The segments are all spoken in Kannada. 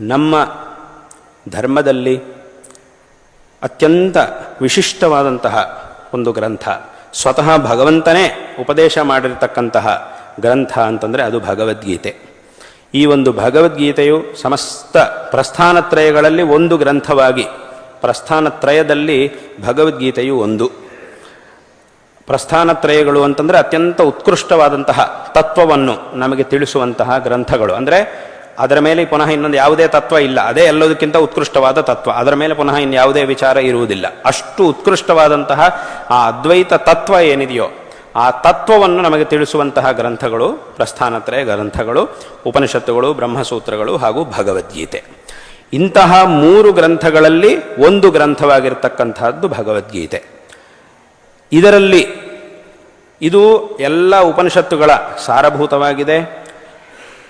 ನಮ್ಮ ಧರ್ಮದಲ್ಲಿ ಅತ್ಯಂತ ವಿಶಿಷ್ಟವಾದಂತಹ ಒಂದು ಗ್ರಂಥ. ಸ್ವತಃ ಭಗವಂತನೇ ಉಪದೇಶ ಮಾಡಿರ್ತಕ್ಕಂತಹ ಗ್ರಂಥ ಅಂತಂದರೆ ಅದು ಭಗವದ್ಗೀತೆ. ಈ ಒಂದು ಭಗವದ್ಗೀತೆಯು ಸಮಸ್ತ ಪ್ರಸ್ಥಾನತ್ರಯಗಳಲ್ಲಿ ಒಂದು ಗ್ರಂಥವಾಗಿ, ಪ್ರಸ್ಥಾನತ್ರಯದಲ್ಲಿ ಭಗವದ್ಗೀತೆಯು ಒಂದು. ಪ್ರಸ್ಥಾನತ್ರಯಗಳು ಅಂತಂದರೆ ಅತ್ಯಂತ ಉತ್ಕೃಷ್ಟವಾದಂತಹ ತತ್ವವನ್ನು ನಮಗೆ ತಿಳಿಸುವಂತಹ ಗ್ರಂಥಗಳು. ಅಂದರೆ ಅದರ ಮೇಲೆ ಪುನಃ ಇನ್ನೊಂದು ಯಾವುದೇ ತತ್ವ ಇಲ್ಲ. ಅದೇ ಎಲ್ಲದಕ್ಕಿಂತ ಉತ್ಕೃಷ್ಟವಾದ ತತ್ವ. ಅದರ ಮೇಲೆ ಪುನಃ ಇನ್ನು ಯಾವುದೇ ವಿಚಾರ ಇರುವುದಿಲ್ಲ. ಅಷ್ಟು ಉತ್ಕೃಷ್ಟವಾದಂತಹ ಆ ಅದ್ವೈತ ತತ್ವ ಏನಿದೆಯೋ, ಆ ತತ್ವವನ್ನು ನಮಗೆ ತಿಳಿಸುವಂತಹ ಗ್ರಂಥಗಳು, ಪ್ರಸ್ಥಾನತ್ರಯ ಗ್ರಂಥಗಳು, ಉಪನಿಷತ್ತುಗಳು, ಬ್ರಹ್ಮಸೂತ್ರಗಳು ಹಾಗೂ ಭಗವದ್ಗೀತೆ. ಇಂತಹ ಮೂರು ಗ್ರಂಥಗಳಲ್ಲಿ ಒಂದು ಗ್ರಂಥವಾಗಿರ್ತಕ್ಕಂತಹದ್ದು ಭಗವದ್ಗೀತೆ. ಇದರಲ್ಲಿ ಇದು ಎಲ್ಲ ಉಪನಿಷತ್ತುಗಳ ಸಾರಭೂತವಾಗಿದೆ.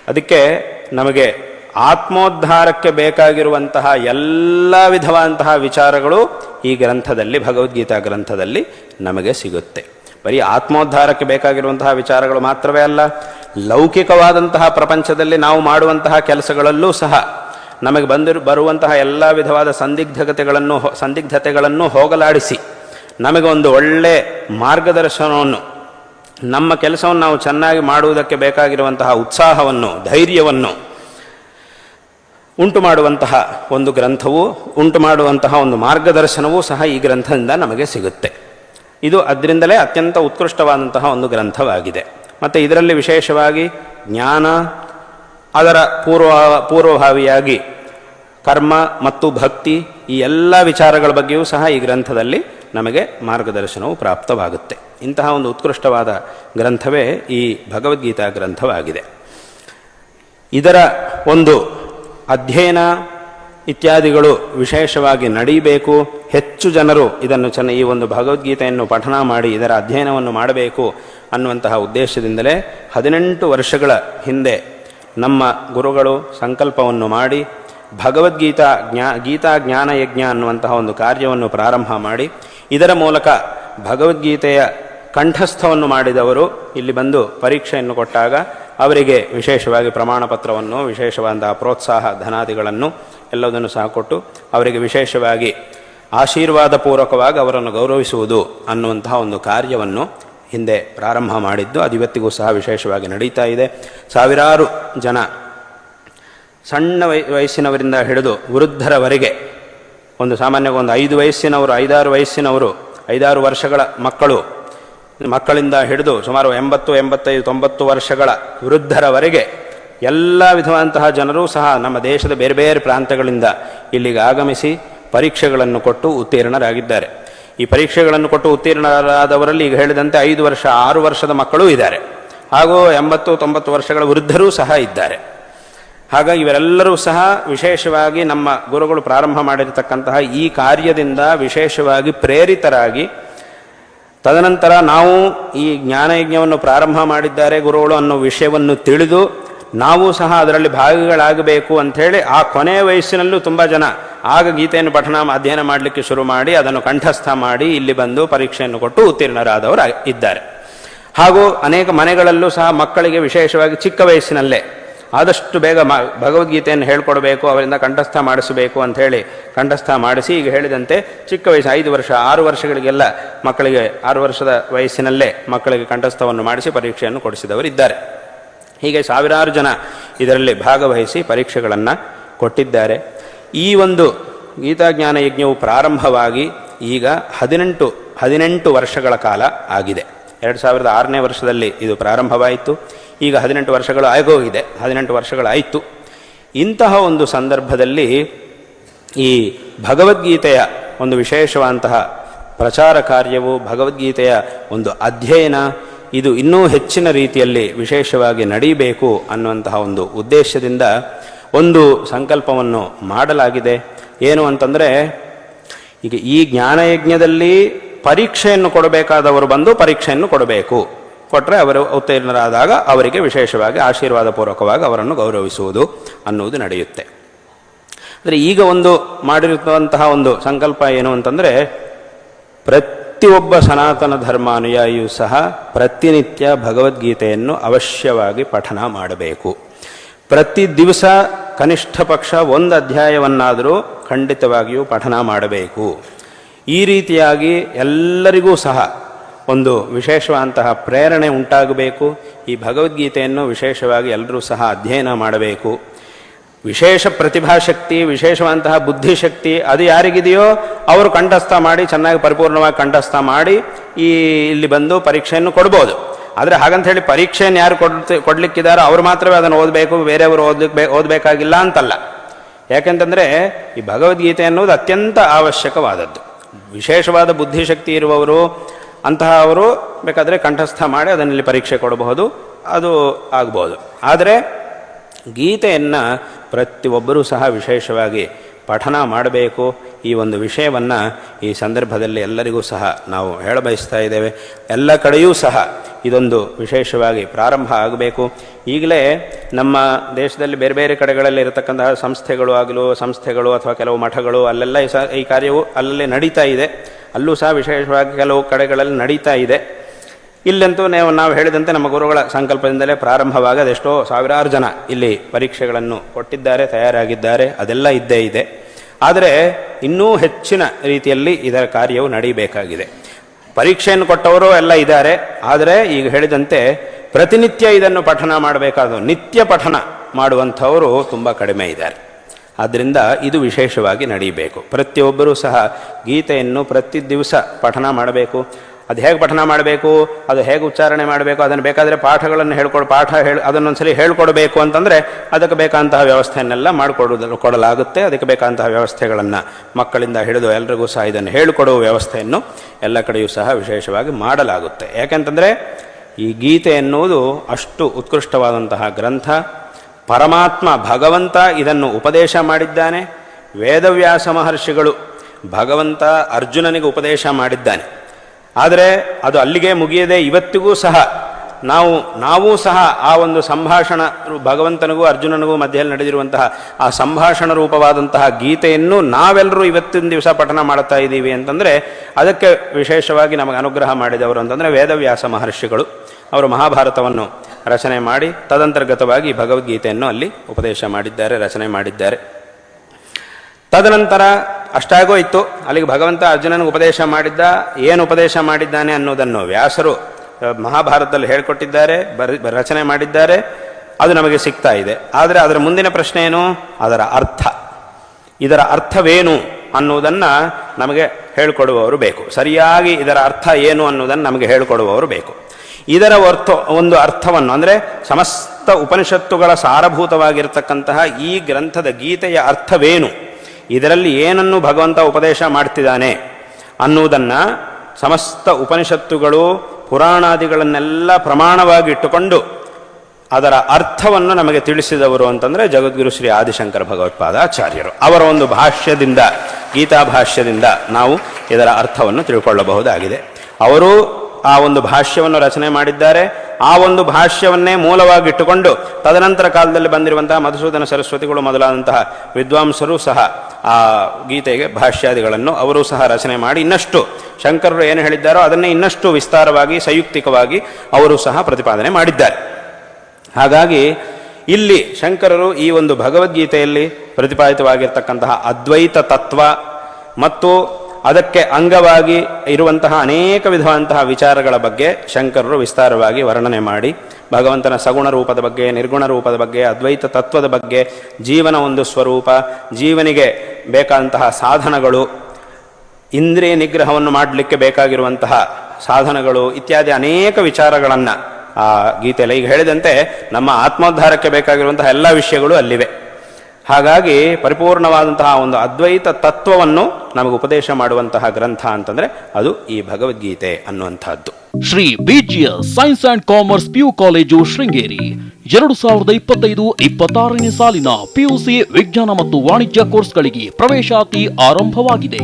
ಅದಕ್ಕೆ ನಮಗೆ ಆತ್ಮೋದ್ಧಾರಕ್ಕೆ ಬೇಕಾಗಿರುವಂತಹ ಎಲ್ಲ ವಿಧವಾದಂತಹ ವಿಚಾರಗಳು ಈ ಗ್ರಂಥದಲ್ಲಿ, ಭಗವದ್ಗೀತಾ ಗ್ರಂಥದಲ್ಲಿ ನಮಗೆ ಸಿಗುತ್ತೆ. ಬರೀ ಆತ್ಮೋದ್ಧಾರಕ್ಕೆ ಬೇಕಾಗಿರುವಂತಹ ವಿಚಾರಗಳು ಮಾತ್ರವೇ ಅಲ್ಲ, ಲೌಕಿಕವಾದಂತಹ ಪ್ರಪಂಚದಲ್ಲಿ ನಾವು ಮಾಡುವಂತಹ ಕೆಲಸಗಳಲ್ಲೂ ಸಹ ನಮಗೆ ಬಂದಿರು, ಬರುವಂತಹ ಎಲ್ಲ ವಿಧವಾದ ಸಂದಿಗ್ಧತೆಗಳನ್ನು ಸಂದಿಗ್ಧತೆಗಳನ್ನು ಹೋಗಲಾಡಿಸಿ ನಮಗೆ ಒಂದು ಒಳ್ಳೆ ಮಾರ್ಗದರ್ಶನವನ್ನು ನಮ್ಮ ಕೆಲಸವನ್ನು ನಾವು ಚೆನ್ನಾಗಿ ಮಾಡುವುದಕ್ಕೆ ಬೇಕಾಗಿರುವಂತಹ ಉತ್ಸಾಹವನ್ನು, ಧೈರ್ಯವನ್ನು ಉಂಟು ಮಾಡುವಂತಹ ಒಂದು ಗ್ರಂಥವು, ಉಂಟು ಮಾಡುವಂತಹ ಒಂದು ಮಾರ್ಗದರ್ಶನವೂ ಸಹ ಈ ಗ್ರಂಥದಿಂದ ನಮಗೆ ಸಿಗುತ್ತೆ. ಇದು ಅದರಿಂದಲೇ ಅತ್ಯಂತ ಉತ್ಕೃಷ್ಟವಾದಂತಹ ಒಂದು ಗ್ರಂಥವಾಗಿದೆ. ಮತ್ತು ಇದರಲ್ಲಿ ವಿಶೇಷವಾಗಿ ಜ್ಞಾನ, ಅದರ ಪೂರ್ವ, ಪೂರ್ವಭಾವಿಯಾಗಿ ಕರ್ಮ ಮತ್ತು ಭಕ್ತಿ ಈ ಎಲ್ಲ ವಿಚಾರಗಳ ಬಗ್ಗೆಯೂ ಸಹ ಈ ಗ್ರಂಥದಲ್ಲಿ ನಮಗೆ ಮಾರ್ಗದರ್ಶನವು ಪ್ರಾಪ್ತವಾಗುತ್ತೆ. ಇಂತಹ ಒಂದು ಉತ್ಕೃಷ್ಟವಾದ ಗ್ರಂಥವೇ ಈ ಭಗವದ್ಗೀತಾ ಗ್ರಂಥವಾಗಿದೆ. ಇದರ ಒಂದು ಅಧ್ಯಯನ ಇತ್ಯಾದಿಗಳು ವಿಶೇಷವಾಗಿ ನಡೀಬೇಕು. ಹೆಚ್ಚು ಜನರು ಇದನ್ನು ಚೆನ್ನ ಈ ಒಂದು ಭಗವದ್ಗೀತೆಯನ್ನು ಪಠನ ಮಾಡಿ ಇದರ ಅಧ್ಯಯನವನ್ನು ಮಾಡಬೇಕು ಅನ್ನುವಂತಹ ಉದ್ದೇಶದಿಂದಲೇ ಹದಿನೆಂಟು ವರ್ಷಗಳ ಹಿಂದೆ ನಮ್ಮ ಗುರುಗಳು ಸಂಕಲ್ಪವನ್ನು ಮಾಡಿ ಭಗವದ್ಗೀತಾ ಜ್ಞಾ ಗೀತಾ ಜ್ಞಾನ ಯಜ್ಞ ಅನ್ನುವಂತಹ ಒಂದು ಕಾರ್ಯವನ್ನು ಪ್ರಾರಂಭ ಮಾಡಿ ಇದರ ಮೂಲಕ ಭಗವದ್ಗೀತೆಯ ಕಂಠಸ್ಥವನ್ನು ಮಾಡಿದವರು ಇಲ್ಲಿ ಬಂದು ಪರೀಕ್ಷೆಯನ್ನು ಕೊಟ್ಟಾಗ ಅವರಿಗೆ ವಿಶೇಷವಾಗಿ ಪ್ರಮಾಣ ಪತ್ರವನ್ನು ವಿಶೇಷವಾದಂತಹ ಪ್ರೋತ್ಸಾಹ, ಧನಾದಿಗಳನ್ನು ಎಲ್ಲದನ್ನು ಸಹ ಕೊಟ್ಟು ಅವರಿಗೆ ವಿಶೇಷವಾಗಿ ಆಶೀರ್ವಾದ ಪೂರ್ವಕವಾಗಿ ಅವರನ್ನು ಗೌರವಿಸುವುದು ಅನ್ನುವಂತಹ ಒಂದು ಕಾರ್ಯವನ್ನು ಹಿಂದೆ ಪ್ರಾರಂಭ ಮಾಡಿದ್ದು. ಅದು ಇವತ್ತಿಗೂ ಸಹ ವಿಶೇಷವಾಗಿ ನಡೀತಾ ಇದೆ. ಸಾವಿರಾರು ಜನ ಸಣ್ಣ ವಯ, ವಯಸ್ಸಿನವರಿಂದ ಹಿಡಿದು ವೃದ್ಧರವರೆಗೆ ಒಂದು ಸಾಮಾನ್ಯವಾಗಿ ಒಂದು ಐದು ವಯಸ್ಸಿನವರು, ಐದಾರು ವಯಸ್ಸಿನವರು, ಐದಾರು ವರ್ಷಗಳ ಮಕ್ಕಳು, ಮಕ್ಕಳಿಂದ ಹಿಡಿದು ಸುಮಾರು ಎಂಬತ್ತು, ಎಂಬತ್ತೈದು, ತೊಂಬತ್ತು ವರ್ಷಗಳ ವೃದ್ಧರವರೆಗೆ ಎಲ್ಲ ವಿಧವಾದಂತಹ ಜನರು ಸಹ ನಮ್ಮ ದೇಶದ ಬೇರೆ ಬೇರೆ ಪ್ರಾಂತಗಳಿಂದ ಇಲ್ಲಿಗೆ ಆಗಮಿಸಿ ಪರೀಕ್ಷೆಗಳನ್ನು ಕೊಟ್ಟು ಉತ್ತೀರ್ಣರಾಗಿದ್ದಾರೆ. ಈ ಪರೀಕ್ಷೆಗಳನ್ನು ಕೊಟ್ಟು ಉತ್ತೀರ್ಣರಾದವರಲ್ಲಿ ಈಗ ಹೇಳಿದಂತೆ ಐದು ವರ್ಷ, ಆರು ವರ್ಷದ ಮಕ್ಕಳೂ ಇದ್ದಾರೆ. ಹಾಗೂ ಎಂಬತ್ತು, ತೊಂಬತ್ತು ವರ್ಷಗಳ ವೃದ್ಧರೂ ಸಹ ಇದ್ದಾರೆ. ಹಾಗಾಗಿ ಇವರೆಲ್ಲರೂ ಸಹ ವಿಶೇಷವಾಗಿ ನಮ್ಮ ಗುರುಗಳು ಪ್ರಾರಂಭ ಮಾಡಿರತಕ್ಕಂತಹ ಈ ಕಾರ್ಯದಿಂದ ವಿಶೇಷವಾಗಿ ಪ್ರೇರಿತರಾಗಿ, ತದನಂತರ ನಾವು ಈ ಜ್ಞಾನಯಜ್ಞವನ್ನು ಪ್ರಾರಂಭ ಮಾಡಿದ್ದಾರೆ ಗುರುಗಳು ಅನ್ನೋ ವಿಷಯವನ್ನು ತಿಳಿದು, ನಾವು ಸಹ ಅದರಲ್ಲಿ ಭಾಗಿಗಳಾಗಬೇಕು ಅಂಥೇಳಿ ಆ ಕೊನೆಯ ವಯಸ್ಸಿನಲ್ಲೂ ತುಂಬ ಜನ ಆಗ ಗೀತೆಯನ್ನು ಪಠಣ, ಅಧ್ಯಯನ ಮಾಡಲಿಕ್ಕೆ ಶುರು ಮಾಡಿ ಅದನ್ನು ಕಂಠಸ್ಥ ಮಾಡಿ ಇಲ್ಲಿ ಬಂದು ಪರೀಕ್ಷೆಯನ್ನು ಕೊಟ್ಟು ಉತ್ತೀರ್ಣರಾದವರು ಇದ್ದಾರೆ ಹಾಗೂ ಅನೇಕ ಮನೆಗಳಲ್ಲೂ ಸಹ ಮಕ್ಕಳಿಗೆ ವಿಶೇಷವಾಗಿ ಚಿಕ್ಕ ವಯಸ್ಸಿನಲ್ಲೇ ಆದಷ್ಟು ಬೇಗ ಮ, ಭಗವದ್ಗೀತೆಯನ್ನು ಹೇಳ್ಕೊಡಬೇಕು, ಅವರಿಂದ ಕಂಠಸ್ಥ ಮಾಡಿಸಬೇಕು ಅಂತ ಹೇಳಿ ಕಂಠಸ್ಥ ಮಾಡಿಸಿ ಈಗ ಹೇಳಿದಂತೆ ಚಿಕ್ಕ ವಯಸ್ಸು ಐದು ವರ್ಷ, ಆರು ವರ್ಷಗಳಿಗೆಲ್ಲ ಮಕ್ಕಳಿಗೆ, ಆರು ವರ್ಷದ ವಯಸ್ಸಿನಲ್ಲೇ ಮಕ್ಕಳಿಗೆ ಕಂಠಸ್ಥವನ್ನು ಮಾಡಿಸಿ ಪರೀಕ್ಷೆಯನ್ನು ಕೊಡಿಸಿದವರು ಇದ್ದಾರೆ. ಹೀಗೆ ಸಾವಿರಾರು ಜನ ಇದರಲ್ಲಿ ಭಾಗವಹಿಸಿ ಪರೀಕ್ಷೆಗಳನ್ನು ಕೊಟ್ಟಿದ್ದಾರೆ. ಈ ಒಂದು ಗೀತಾಜ್ಞಾನ ಯಜ್ಞವು ಪ್ರಾರಂಭವಾಗಿ ಈಗ ಹದಿನೆಂಟು ಹದಿನೆಂಟು ವರ್ಷಗಳ ಕಾಲ ಆಗಿದೆ. ಎರಡು ಸಾವಿರದ ಆರನೇ ವರ್ಷದಲ್ಲಿ ಇದು ಪ್ರಾರಂಭವಾಯಿತು. ಈಗ ಹದಿನೆಂಟು ವರ್ಷಗಳು ಆಗೋಗಿದೆ. ಹದಿನೆಂಟು ವರ್ಷಗಳಾಯಿತು ಇಂತಹ ಒಂದು ಸಂದರ್ಭದಲ್ಲಿ ಈ ಭಗವದ್ಗೀತೆಯ ಒಂದು ವಿಶೇಷವಾದಂತಹ ಪ್ರಚಾರ ಕಾರ್ಯವು ಭಗವದ್ಗೀತೆಯ ಒಂದು ಅಧ್ಯಯನ, ಇದು ಇನ್ನೂ ಹೆಚ್ಚಿನ ರೀತಿಯಲ್ಲಿ ವಿಶೇಷವಾಗಿ ನಡೀಬೇಕು ಅನ್ನುವಂತಹ ಒಂದು ಉದ್ದೇಶದಿಂದ ಒಂದು ಸಂಕಲ್ಪವನ್ನು ಮಾಡಲಾಗಿದೆ. ಏನು ಅಂತಂದರೆ, ಈಗ ಈ ಜ್ಞಾನಯಜ್ಞದಲ್ಲಿ ಪರೀಕ್ಷೆಯನ್ನು ಕೊಡಬೇಕಾದವರು ಬಂದು ಪರೀಕ್ಷೆಯನ್ನು ಕೊಡಬೇಕು. ಕೊಟ್ಟರೆ ಅವರು ಉತ್ತೀರ್ಣರಾದಾಗ ಅವರಿಗೆ ವಿಶೇಷವಾಗಿ ಆಶೀರ್ವಾದ ಪೂರ್ವಕವಾಗಿ ಅವರನ್ನು ಗೌರವಿಸುವುದು ಅನ್ನುವುದು ನಡೆಯುತ್ತೆ. ಅಂದರೆ ಈಗ ಒಂದು ಮಾಡಿರುವಂತಹ ಒಂದು ಸಂಕಲ್ಪ ಏನು ಅಂತಂದರೆ, ಪ್ರತಿಯೊಬ್ಬ ಸನಾತನ ಧರ್ಮಾನುಯಾಯಿಯೂ ಸಹ ಪ್ರತಿನಿತ್ಯ ಭಗವದ್ಗೀತೆಯನ್ನು ಅವಶ್ಯವಾಗಿ ಪಠನ ಮಾಡಬೇಕು. ಪ್ರತಿ ದಿವಸ ಕನಿಷ್ಠ ಪಕ್ಷ ಒಂದು ಅಧ್ಯಾಯವನ್ನಾದರೂ ಖಂಡಿತವಾಗಿಯೂ ಪಠನ ಮಾಡಬೇಕು. ಈ ರೀತಿಯಾಗಿ ಎಲ್ಲರಿಗೂ ಸಹ ಒಂದು ವಿಶೇಷವಾದಂತಹ ಪ್ರೇರಣೆ ಉಂಟಾಗಬೇಕು. ಈ ಭಗವದ್ಗೀತೆಯನ್ನು ವಿಶೇಷವಾಗಿ ಎಲ್ಲರೂ ಸಹ ಅಧ್ಯಯನ ಮಾಡಬೇಕು. ವಿಶೇಷ ಪ್ರತಿಭಾಶಕ್ತಿ, ವಿಶೇಷವಾದಂತಹ ಬುದ್ಧಿಶಕ್ತಿ, ಅದು ಯಾರಿಗಿದೆಯೋ ಅವರು ಕಂಠಸ್ಥ ಮಾಡಿ, ಚೆನ್ನಾಗಿ ಪರಿಪೂರ್ಣವಾಗಿ ಕಂಠಸ್ಥ ಮಾಡಿ ಈ ಇಲ್ಲಿ ಬಂದು ಪರೀಕ್ಷೆಯನ್ನು ಕೊಡ್ಬೋದು. ಆದರೆ ಹಾಗಂತ ಹೇಳಿ ಪರೀಕ್ಷೆಯನ್ನು ಯಾರು ಕೊಡ್ತಿ, ಕೊಡ್ಲಿಕ್ಕಿದ್ದಾರೋ ಅವ್ರು ಮಾತ್ರವೇ ಅದನ್ನು ಓದಬೇಕು, ಬೇರೆಯವರು ಓದಲಿಕ್ಕೆ ಓದಬೇಕಾಗಿಲ್ಲ ಅಂತಲ್ಲ. ಯಾಕೆಂತಂದರೆ ಈ ಭಗವದ್ಗೀತೆ ಅನ್ನೋದು ಅತ್ಯಂತ ಅವಶ್ಯಕವಾದದ್ದು. ವಿಶೇಷವಾದ ಬುದ್ಧಿಶಕ್ತಿ ಇರುವವರು ಅಂತಹ ಅವರು ಬೇಕಾದರೆ ಕಂಠಸ್ಥ ಮಾಡಿ ಅದನ್ನಲ್ಲಿ ಪರೀಕ್ಷೆ ಕೊಡಬಹುದು, ಅದು ಆಗ್ಬೋದು. ಆದರೆ ಗೀತೆಯನ್ನು ಪ್ರತಿಯೊಬ್ಬರೂ ಸಹ ವಿಶೇಷವಾಗಿ ಪಠನ ಮಾಡಬೇಕು ಈ ಒಂದು ವಿಷಯವನ್ನು ಈ ಸಂದರ್ಭದಲ್ಲಿ ಎಲ್ಲರಿಗೂ ಸಹ ನಾವು ಹೇಳಬಯಸ್ತಾ ಇದ್ದೇವೆ. ಎಲ್ಲ ಕಡೆಯೂ ಸಹ ಇದೊಂದು ವಿಶೇಷವಾಗಿ ಪ್ರಾರಂಭ ಆಗಬೇಕು. ಈಗಲೇ ನಮ್ಮ ದೇಶದಲ್ಲಿ ಬೇರೆ ಬೇರೆ ಕಡೆಗಳಲ್ಲಿ ಇರತಕ್ಕಂತಹ ಸಂಸ್ಥೆಗಳು ಆಗಲು, ಸಂಸ್ಥೆಗಳು ಅಥವಾ ಕೆಲವು ಮಠಗಳು, ಅಲ್ಲೆಲ್ಲ ಈ ಕಾರ್ಯವು ಅಲ್ಲಲ್ಲೇ ನಡೀತಾ ಇದೆ. ಅಲ್ಲೂ ಸಹ ವಿಶೇಷವಾಗಿ ಕೆಲವು ಕಡೆಗಳಲ್ಲಿ ನಡೀತಾ ಇದೆ. ಇಲ್ಲಂತೂ ನಾವು ನಾವು ಹೇಳಿದಂತೆ ನಮ್ಮ ಗುರುಗಳ ಸಂಕಲ್ಪದಿಂದಲೇ ಪ್ರಾರಂಭವಾಗದೆಷ್ಟೋ ಸಾವಿರಾರು ಜನ ಇಲ್ಲಿ ಪರೀಕ್ಷೆಗಳನ್ನು ಕೊಟ್ಟಿದ್ದಾರೆ, ತಯಾರಾಗಿದ್ದಾರೆ. ಅದೆಲ್ಲ ಇದ್ದೇ ಇದೆ. ಆದರೆ ಇನ್ನೂ ಹೆಚ್ಚಿನ ರೀತಿಯಲ್ಲಿ ಇದರ ಕಾರ್ಯವು ನಡೀಬೇಕಾಗಿದೆ. ಪರೀಕ್ಷೆಯನ್ನು ಕೊಟ್ಟವರು ಎಲ್ಲ ಇದ್ದಾರೆ. ಆದರೆ ಈಗ ಹೇಳಿದಂತೆ ಪ್ರತಿನಿತ್ಯ ಇದನ್ನು ಪಠನ ಮಾಡಬೇಕಾದ ನಿತ್ಯ ಪಠನ ಮಾಡುವಂಥವರು ತುಂಬ ಕಡಿಮೆ ಇದ್ದಾರೆ. ಆದ್ದರಿಂದ ಇದು ವಿಶೇಷವಾಗಿ ನಡೀಬೇಕು. ಪ್ರತಿಯೊಬ್ಬರೂ ಸಹ ಗೀತೆಯನ್ನು ಪ್ರತಿ ದಿವಸ ಪಠನ ಮಾಡಬೇಕು. ಅದು ಹೇಗೆ ಪಠನ ಮಾಡಬೇಕು, ಅದು ಹೇಗೆ ಉಚ್ಚಾರಣೆ ಮಾಡಬೇಕು, ಅದನ್ನು ಬೇಕಾದರೆ ಪಾಠಗಳನ್ನು ಹೇಳ್ಕೊಡು, ಪಾಠ ಹೇಳಿ, ಅದನ್ನೊಂದ್ಸಲಿ ಹೇಳ್ಕೊಡಬೇಕು ಅಂತಂದರೆ ಅದಕ್ಕೆ ಬೇಕಾದಂತಹ ವ್ಯವಸ್ಥೆಯನ್ನೆಲ್ಲ ಮಾಡಿಕೊಡೋದು ಕೊಡಲಾಗುತ್ತೆ. ಅದಕ್ಕೆ ಬೇಕಾದಂತಹ ವ್ಯವಸ್ಥೆಗಳನ್ನು ಮಕ್ಕಳಿಂದ ಹಿಡಿದು ಎಲ್ರಿಗೂ ಸಹ ಇದನ್ನು ಹೇಳಿಕೊಡುವ ವ್ಯವಸ್ಥೆಯನ್ನು ಎಲ್ಲ ಕಡೆಯೂ ಸಹ ವಿಶೇಷವಾಗಿ ಮಾಡಲಾಗುತ್ತೆ. ಯಾಕೆಂತಂದರೆ ಈ ಗೀತೆ ಎನ್ನುವುದು ಅಷ್ಟು ಉತ್ಕೃಷ್ಟವಾದಂತಹ ಗ್ರಂಥ. ಪರಮಾತ್ಮ ಭಗವಂತ ಇದನ್ನು ಉಪದೇಶ ಮಾಡಿದ್ದಾನೆ. ವೇದವ್ಯಾಸ ಮಹರ್ಷಿಗಳು ಭಗವಂತ ಅರ್ಜುನನಿಗೆ ಉಪದೇಶ ಮಾಡಿದ್ದಾನೆ. ಆದರೆ ಅದು ಅಲ್ಲಿಗೆ ಮುಗಿಯದೆ ಇವತ್ತಿಗೂ ಸಹ ನಾವು, ನಾವೂ ಸಹ ಆ ಒಂದು ಸಂಭಾಷಣ ಭಗವಂತನಿಗೂ ಅರ್ಜುನನಿಗೂ ಮಧ್ಯದಲ್ಲಿ ನಡೆದಿರುವಂತಹ ಆ ಸಂಭಾಷಣ ರೂಪವಾದಂತಹ ಗೀತೆಯನ್ನು ನಾವೆಲ್ಲರೂ ಇವತ್ತಿನ ದಿವಸ ಪಠನ ಮಾಡ್ತಾ ಇದ್ದೀವಿ ಅಂತಂದರೆ ಅದಕ್ಕೆ ವಿಶೇಷವಾಗಿ ನಮಗೆ ಅನುಗ್ರಹ ಮಾಡಿದವರು ಅಂತಂದರೆ ವೇದವ್ಯಾಸ ಮಹರ್ಷಿಗಳು. ಅವರು ಮಹಾಭಾರತವನ್ನು ರಚನೆ ಮಾಡಿ ತದಂತರ್ಗತವಾಗಿ ಭಗವದ್ಗೀತೆಯನ್ನು ಅಲ್ಲಿ ಉಪದೇಶ ಮಾಡಿದ್ದಾರೆ, ರಚನೆ ಮಾಡಿದ್ದಾರೆ. ತದನಂತರ ಅಷ್ಟಾಗೋ ಇತ್ತು ಅಲ್ಲಿಗೆ ಭಗವಂತ ಅರ್ಜುನನಿಗೆ ಉಪದೇಶ ಮಾಡಿದ್ದ. ಏನು ಉಪದೇಶ ಮಾಡಿದ್ದಾನೆ ಅನ್ನೋದನ್ನು ವ್ಯಾಸರು ಮಹಾಭಾರತದಲ್ಲಿ ಹೇಳಿಕೊಟ್ಟಿದ್ದಾರೆ ರಚನೆ ಮಾಡಿದ್ದಾರೆ. ಅದು ನಮಗೆ ಸಿಗ್ತಾ ಇದೆ. ಆದರೆ ಅದರ ಮುಂದಿನ ಪ್ರಶ್ನೆ ಏನು? ಅದರ ಅರ್ಥ. ಇದರ ಅರ್ಥವೇನು ಅನ್ನುವುದನ್ನು ನಮಗೆ ಹೇಳಿಕೊಡುವವರು ಬೇಕು. ಸರಿಯಾಗಿ ಇದರ ಅರ್ಥ ಏನು ಅನ್ನೋದನ್ನು ನಮಗೆ ಹೇಳಿಕೊಡುವವರು ಬೇಕು. ಇದರ ಅರ್ಥ ಒಂದು ಅರ್ಥವನ್ನು, ಅಂದರೆ ಸಮಸ್ತ ಉಪನಿಷತ್ತುಗಳ ಸಾರಭೂತವಾಗಿರತಕ್ಕಂತಹ ಈ ಗ್ರಂಥದ ಗೀತೆಯ ಅರ್ಥವೇನು? ಇದರಲ್ಲಿ ಏನನ್ನು ಭಗವಂತ ಉಪದೇಶ ಮಾಡ್ತಿದ್ದಾನೆ ಅನ್ನುವುದನ್ನು ಸಮಸ್ತ ಉಪನಿಷತ್ತುಗಳು, ಪುರಾಣಾದಿಗಳನ್ನೆಲ್ಲ ಪ್ರಮಾಣವಾಗಿ ಇಟ್ಟುಕೊಂಡು ಅದರ ಅರ್ಥವನ್ನು ನಮಗೆ ತಿಳಿಸಿದವರು ಅಂತಂದರೆ ಜಗದ್ಗುರು ಶ್ರೀ ಆದಿಶಂಕರ ಭಗವತ್ಪಾದಾಚಾರ್ಯರು. ಅವರ ಒಂದು ಭಾಷ್ಯದಿಂದ, ಗೀತಾ ಭಾಷ್ಯದಿಂದ ನಾವು ಇದರ ಅರ್ಥವನ್ನು ತಿಳ್ಕೊಳ್ಳಬಹುದಾಗಿದೆ. ಅವರು ಆ ಒಂದು ಭಾಷ್ಯವನ್ನು ರಚನೆ ಮಾಡಿದ್ದಾರೆ. ಆ ಒಂದು ಭಾಷ್ಯವನ್ನೇ ಮೂಲವಾಗಿಟ್ಟುಕೊಂಡು ತದನಂತರ ಕಾಲದಲ್ಲಿ ಬಂದಿರುವಂತಹ ಮಧುಸೂದನ ಸರಸ್ವತಿಗಳು ಮೊದಲಾದಂತಹ ವಿದ್ವಾಂಸರು ಸಹ ಆ ಗೀತೆಗೆ ಭಾಷ್ಯಾದಿಗಳನ್ನು ಅವರು ಸಹ ರಚನೆ ಮಾಡಿ ಇನ್ನಷ್ಟು ಶಂಕರರು ಏನು ಹೇಳಿದ್ದಾರೋ ಅದನ್ನೇ ಇನ್ನಷ್ಟು ವಿಸ್ತಾರವಾಗಿ, ಸಂಯುಕ್ತಿಕವಾಗಿ ಅವರು ಸಹ ಪ್ರತಿಪಾದನೆ ಮಾಡಿದ್ದಾರೆ. ಹಾಗಾಗಿ ಇಲ್ಲಿ ಶಂಕರರು ಈ ಒಂದು ಭಗವದ್ಗೀತೆಯಲ್ಲಿ ಪ್ರತಿಪಾದಿತವಾಗಿರ್ತಕ್ಕಂತಹ ಅದ್ವೈತ ತತ್ವ ಮತ್ತು ಅದಕ್ಕೆ ಅಂಗವಾಗಿ ಇರುವಂತಹ ಅನೇಕ ವಿಧವಂತಹ ವಿಚಾರಗಳ ಬಗ್ಗೆ ಶಂಕರರು ವಿಸ್ತಾರವಾಗಿ ವರ್ಣನೆ ಮಾಡಿ, ಭಗವಂತನ ಸಗುಣ ರೂಪದ ಬಗ್ಗೆ, ನಿರ್ಗುಣ ರೂಪದ ಬಗ್ಗೆ, ಅದ್ವೈತ ತತ್ವದ ಬಗ್ಗೆ, ಜೀವನ ಒಂದು ಸ್ವರೂಪ, ಜೀವನಿಗೆ ಬೇಕಾದಂತಹ ಸಾಧನಗಳು, ಇಂದ್ರಿಯ ನಿಗ್ರಹವನ್ನು ಮಾಡಲಿಕ್ಕೆ ಬೇಕಾಗಿರುವಂತಹ ಸಾಧನಗಳು ಇತ್ಯಾದಿ ಅನೇಕ ವಿಚಾರಗಳನ್ನು ಆ ಗೀತೆಯಲ್ಲಿ ಈಗ ಹೇಳಿದಂತೆ ನಮ್ಮ ಆತ್ಮೋದ್ಧಾರಕ್ಕೆ ಬೇಕಾಗಿರುವಂತಹ ಎಲ್ಲ ವಿಷಯಗಳು ಅಲ್ಲಿವೆ. ಹಾಗಾಗಿ ಪರಿಪೂರ್ಣವಾದಂತಹ ಒಂದು ಅದ್ವೈತ ತತ್ವವನ್ನು ನಮಗೆ ಉಪದೇಶ ಮಾಡುವಂತಹ ಗ್ರಂಥ ಅಂತಂದ್ರೆ ಅದು ಈ ಭಗವದ್ಗೀತೆ ಅನ್ನುವಂತಹದ್ದು Shri ಬಿಜಿಯ science and commerce PU college Sringeri ಎರಡು ಸಾವಿರದ ಇಪ್ಪತ್ತೈದು ಇಪ್ಪತ್ತಾರನೇ ಸಾಲಿನ ಪಿಯುಸಿ ವಿಜ್ಞಾನ ಮತ್ತು ವಾಣಿಜ್ಯ ಕೋರ್ಸ್ಗಳಿಗೆ ಪ್ರವೇಶಾತಿ ಆರಂಭವಾಗಿದೆ.